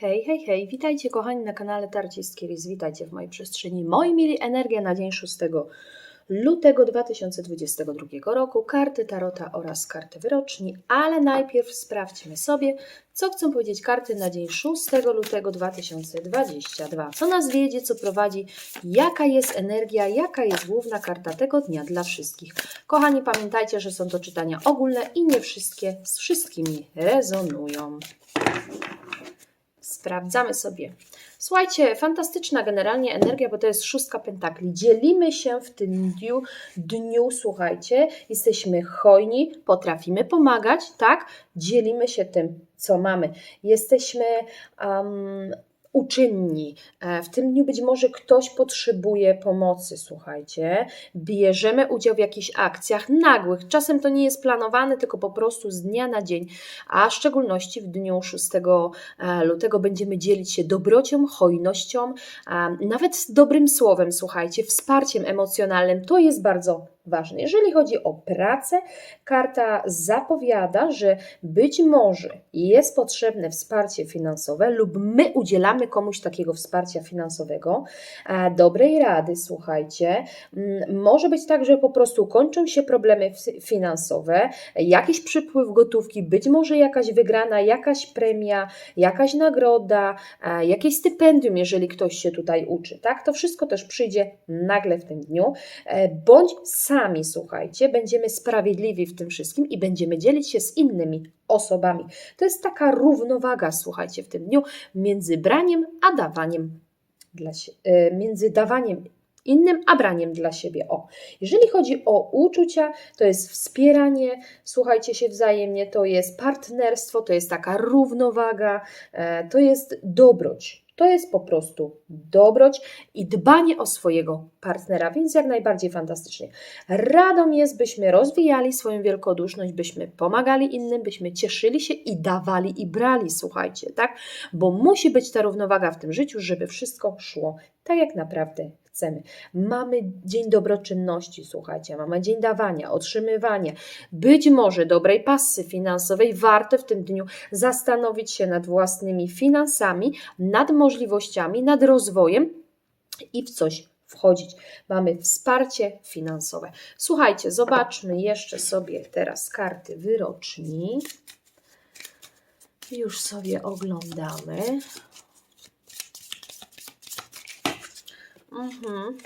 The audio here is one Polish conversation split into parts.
Hej, hej, hej, witajcie kochani na kanale Tarciskieris, witajcie w mojej przestrzeni. Moi mili, energia na dzień 6 lutego 2022 roku, karty Tarota oraz karty wyroczni, ale najpierw sprawdźmy sobie, co chcą powiedzieć karty na dzień 6 lutego 2022. Co nas wiedzie, co prowadzi, jaka jest energia, jaka jest główna karta tego dnia dla wszystkich. Kochani, pamiętajcie, że są to czytania ogólne i nie wszystkie z wszystkimi rezonują. Sprawdzamy sobie. Słuchajcie, fantastyczna generalnie energia, bo to jest szóstka pentakli. Dzielimy się w tym dniu, dniu, słuchajcie, jesteśmy hojni, potrafimy pomagać, tak? Dzielimy się tym, co mamy. Jesteśmy um, uczynni. E, W tym dniu być może ktoś potrzebuje pomocy, słuchajcie. Bierzemy udział w jakichś akcjach nagłych. Czasem to nie jest planowane, tylko po prostu z dnia na dzień, a w szczególności w dniu 6 e, lutego będziemy dzielić się dobrocią, hojnością, nawet dobrym słowem, słuchajcie, wsparciem emocjonalnym. To jest bardzo ważne. Jeżeli chodzi o pracę, karta zapowiada, że być może jest potrzebne wsparcie finansowe lub my udzielamy komuś takiego wsparcia finansowego, dobrej rady, słuchajcie. Mm, Może być tak, że po prostu kończą się problemy finansowe, jakiś przypływ gotówki, być może jakaś wygrana, jakaś premia, jakaś nagroda, jakieś stypendium, jeżeli ktoś się tutaj uczy, tak? To wszystko też przyjdzie nagle w tym dniu, E, bądź sami, słuchajcie, będziemy sprawiedliwi w tym wszystkim i będziemy dzielić się z innymi osobami. To jest taka równowaga, słuchajcie, w tym dniu między braniem a dawaniem dla e, między dawaniem innym, a braniem dla siebie. O, jeżeli chodzi o uczucia, to jest wspieranie, słuchajcie się wzajemnie, to jest partnerstwo, to jest taka równowaga, e, to jest dobroć. To jest po prostu dobroć i dbanie o swojego partnera, więc jak najbardziej fantastycznie. Radą jest, byśmy rozwijali swoją wielkoduszność, byśmy pomagali innym, byśmy cieszyli się i dawali i brali, słuchajcie, tak? Bo musi być ta równowaga w tym życiu, żeby wszystko szło tak, jak naprawdę chcemy. Mamy dzień dobroczynności, słuchajcie, mamy dzień dawania, otrzymywania, być może dobrej pasy finansowej. Warto w tym dniu zastanowić się nad własnymi finansami, nad możliwościami, nad rozwojem i w coś wchodzić. Mamy wsparcie finansowe. Słuchajcie, zobaczmy jeszcze sobie teraz karty wyroczni. Już sobie oglądamy. Mhm.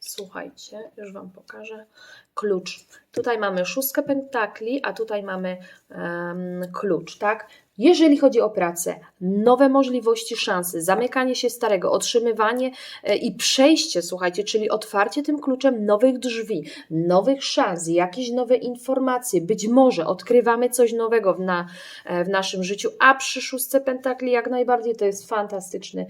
Słuchajcie, już Wam pokażę. Klucz. Tutaj mamy szóstkę pentakli, a tutaj mamy em, klucz, tak? Jeżeli chodzi o pracę, nowe możliwości, szanse, zamykanie się starego, otrzymywanie e, i przejście, słuchajcie, czyli otwarcie tym kluczem nowych drzwi, nowych szans, jakieś nowe informacje, być może odkrywamy coś nowego w, na, e, w naszym życiu, a przy szóstce pentakli jak najbardziej to jest fantastyczny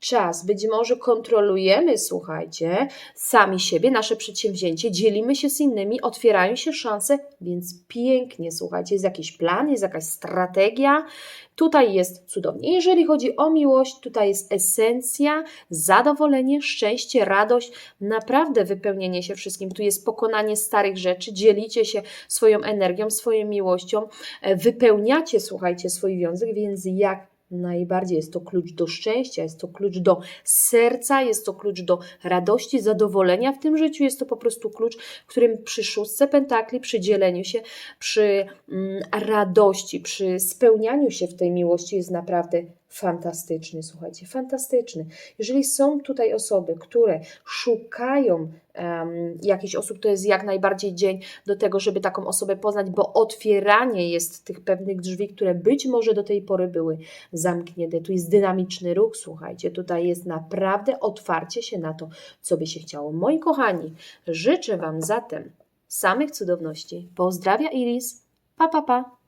czas. Być może kontrolujemy, słuchajcie, sami siebie, nasze przedsięwzięcie, dzielimy się z innymi, otwierają się szanse, więc pięknie, słuchajcie, jest jakiś plan, jest jakaś strategia. Tutaj jest cudownie. Jeżeli chodzi o miłość, tutaj jest esencja, zadowolenie, szczęście, radość, naprawdę wypełnienie się wszystkim. Tu jest pokonanie starych rzeczy, dzielicie się swoją energią, swoją miłością, e, wypełniacie, słuchajcie, swój wiązek, więc jak najbardziej jest to klucz do szczęścia, jest to klucz do serca, jest to klucz do radości, zadowolenia w tym życiu, jest to po prostu klucz, którym przy szóstce pentakli, przy dzieleniu się, przy mm, radości, przy spełnianiu się w tej miłości jest naprawdę fantastyczny, słuchajcie, fantastyczny. Jeżeli są tutaj osoby, które szukają um, jakichś osób, to jest jak najbardziej dzień do tego, żeby taką osobę poznać, bo otwieranie jest tych pewnych drzwi, które być może do tej pory były zamknięte. Tu jest dynamiczny ruch, słuchajcie, tutaj jest naprawdę otwarcie się na to, co by się chciało. Moi kochani, życzę Wam zatem samych cudowności. Pozdrawia Iris. Pa, pa, pa.